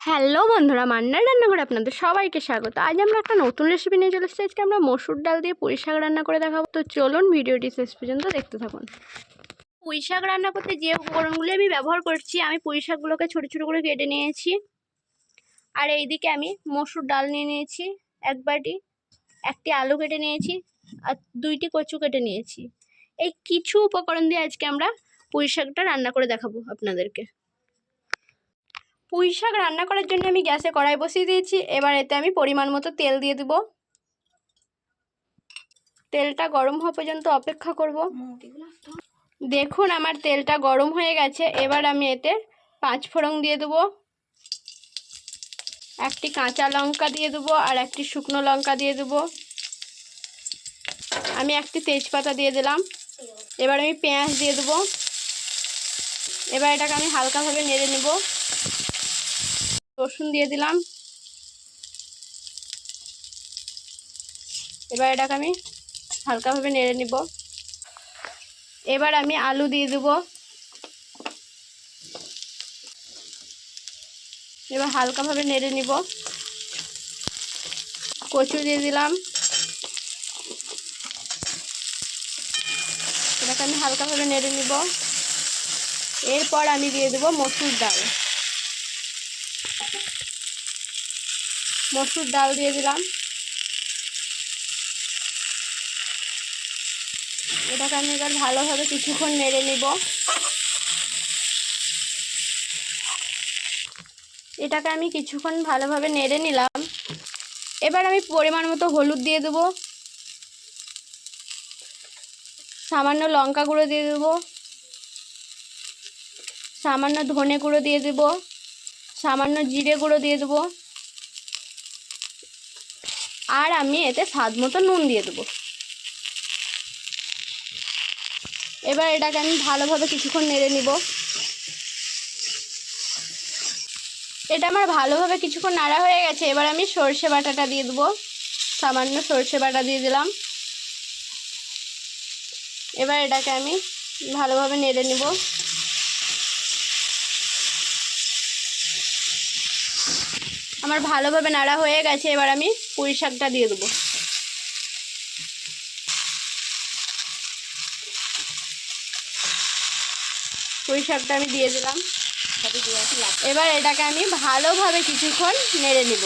Hello বন্ধুরা, মান্নার রান্নাঘরে আপনাদের সবাইকে স্বাগত। আজ আমরা একটা নতুন রেসিপি নিয়ে চলে এসেছি। আজকে আমরা মসুর ডাল দিয়ে পুঁই শাক রান্না করে দেখাবো। তো চলুন ভিডিওটি শেষ পর্যন্ত দেখতে থাকুন। পুঁই শাক রান্না করতে যে উপকরণগুলি আমি ব্যবহার করছি, আমি পুঁই শাকগুলোকে ছোটো ছোটো করে কেটে নিয়েছি। আর এইদিকে আমি মসুর ডাল নিয়ে নিয়েছি, এক বাটি, একটি আলু কেটে নিয়েছি, আর দুইটি কচু কেটে নিয়েছি। এই কিছু উপকরণ দিয়ে আজকে আমরা পুঁই শাকটা রান্না করে দেখাবো আপনাদেরকে। পুঁই শাক রান্না করার জন্য আমি গ্যাসে কড়াই বসিয়ে দিয়েছি। এবার এতে আমি পরিমাণ মতো তেল দিয়ে দেব। তেলটা গরম হওয়া পর্যন্ত অপেক্ষা করব। দেখুন আমার তেলটা গরম হয়ে গেছে। এবার আমি এতে পাঁচ ফোড়ন দিয়ে দেবো। একটি কাঁচা লঙ্কা দিয়ে দেবো আর একটি শুকনো লঙ্কা দিয়ে দেবো। আমি একটি তেজপাতা দিয়ে দিলাম। এবার আমি পেঁয়াজ দিয়ে দেবো। এবার এটাকে আমি হালকাভাবে নেড়ে নেব। রসুন দিয়ে দিলাম। এবার এটাকে আমি হালকাভাবে নেড়ে নিব। এবার আমি আলু দিয়ে দেব। এবার হালকাভাবে নেড়ে নিব। কচু দিয়ে দিলাম। এটাকে আমি হালকাভাবে নেড়ে নিব। এরপর আমি দিয়ে দেবো মসুর ডাল। মসুর ডাল দিয়ে দিলাম। এটাকে আমি এবার ভালোভাবে কিছুক্ষণ নেড়ে নিব। এটাকে আমি কিছুক্ষণ ভালোভাবে নেড়ে নিলাম। এবার আমি পরিমাণ মতো হলুদ দিয়ে দেবো। সামান্য লঙ্কা গুঁড়ো দিয়ে দেবো। সামান্য ধনে গুঁড়ো দিয়ে দেবো। সামান্য জিরে গুঁড়ো দিয়ে দেবো। আর আমি এতে স্বাদ মতো নুন দিয়ে দেবো। এবার এটাকে আমি ভালোভাবে কিছুক্ষণ নেড়ে নিব। এটা আমার ভালোভাবে কিছুক্ষণ নাড়া হয়ে গেছে, এবার আমি সর্ষে বাটাটা দিয়ে দেবো। সামান্য সর্ষে বাটা দিয়ে দিলাম। এবার এটাকে আমি ভালোভাবে নেড়ে নিব। আমার ভালোভাবে নাড়া হয়ে গেছে, এবার আমি পুঁই শাকটা দিয়ে দেবো। পুঁই শাকটা আমি দিয়ে দিলাম। এবার এটাকে আমি ভালোভাবে কিছুক্ষণ নেড়ে নিব।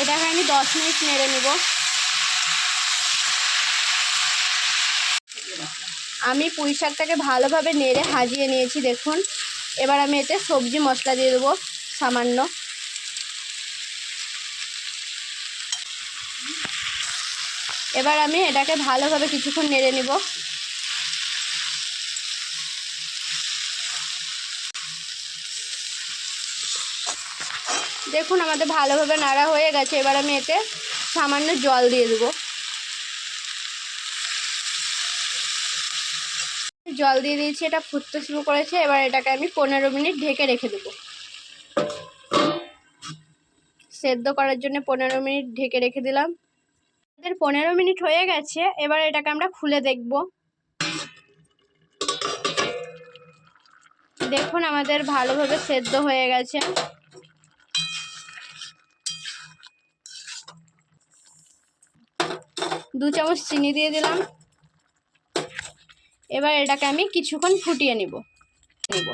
এটাকে আমি দশ মিনিট নেড়ে নেব। আমি পুঁই শাকটাকে ভালোভাবে নেড়ে হাজিয়ে নিয়েছি, দেখুন। এবার আমি এতে সবজি মশলা দিয়ে দেবো, সামান্য। এবার আমি এটাকে ভালোভাবে কিছুক্ষণ নেড়ে নিব। দেখুন, আমাদের ভালোভাবে নাড়া হয়ে গেছে। এবার আমি এতে সামান্য জল দিয়ে দেবো। জল দিয়ে দিয়েছি, এটা ফুটতে শুরু করেছে, এবার এটাকে আমি পনেরো মিনিট ঢেকে রেখে দেব। সেদ্ধ করার জন্য পনেরো মিনিট ঢেকে রেখে দিলাম। আমাদের পনেরো মিনিট হয়ে গেছে, এবার এটাকে আমরা খুলে দেখব। দেখুন, আমাদের ভালোভাবে সেদ্ধ হয়ে গেছে। দু চামচ চিনি দিয়ে দিলাম। এবার এটাকে আমি কিছুক্ষণ ফুটিয়ে নিব। নিব।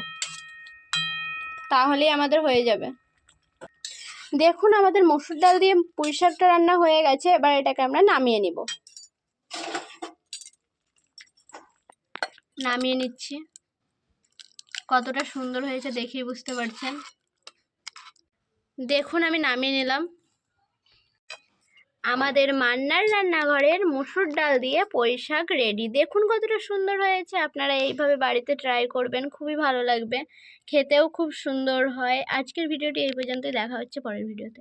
তাহলেই আমাদের হয়ে যাবে। দেখুন আমাদের মসুর ডাল দিয়ে পুঁই শাকটা রান্না হয়ে গেছে, এবার এটাকে আমরা নামিয়ে নিব। নামিয়ে নিচ্ছি। কতটা সুন্দর হয়েছে দেখেই বুঝতে পারছেন। দেখুন আমি নামিয়ে নিলাম। আমাদের মান্নার রান্নাঘরের মুসুর ডাল দিয়ে পুঁই শাক রেডি দেখুন কতটা সুন্দর হয়েছে। আপনারা এইভাবে বাড়িতে ট্রাই করবেন, খুবই ভালো লাগবে। খেতেও খুব সুন্দর হয়। আজকের ভিডিওটি এই পর্যন্তই। দেখা হচ্ছে পরের ভিডিওতে।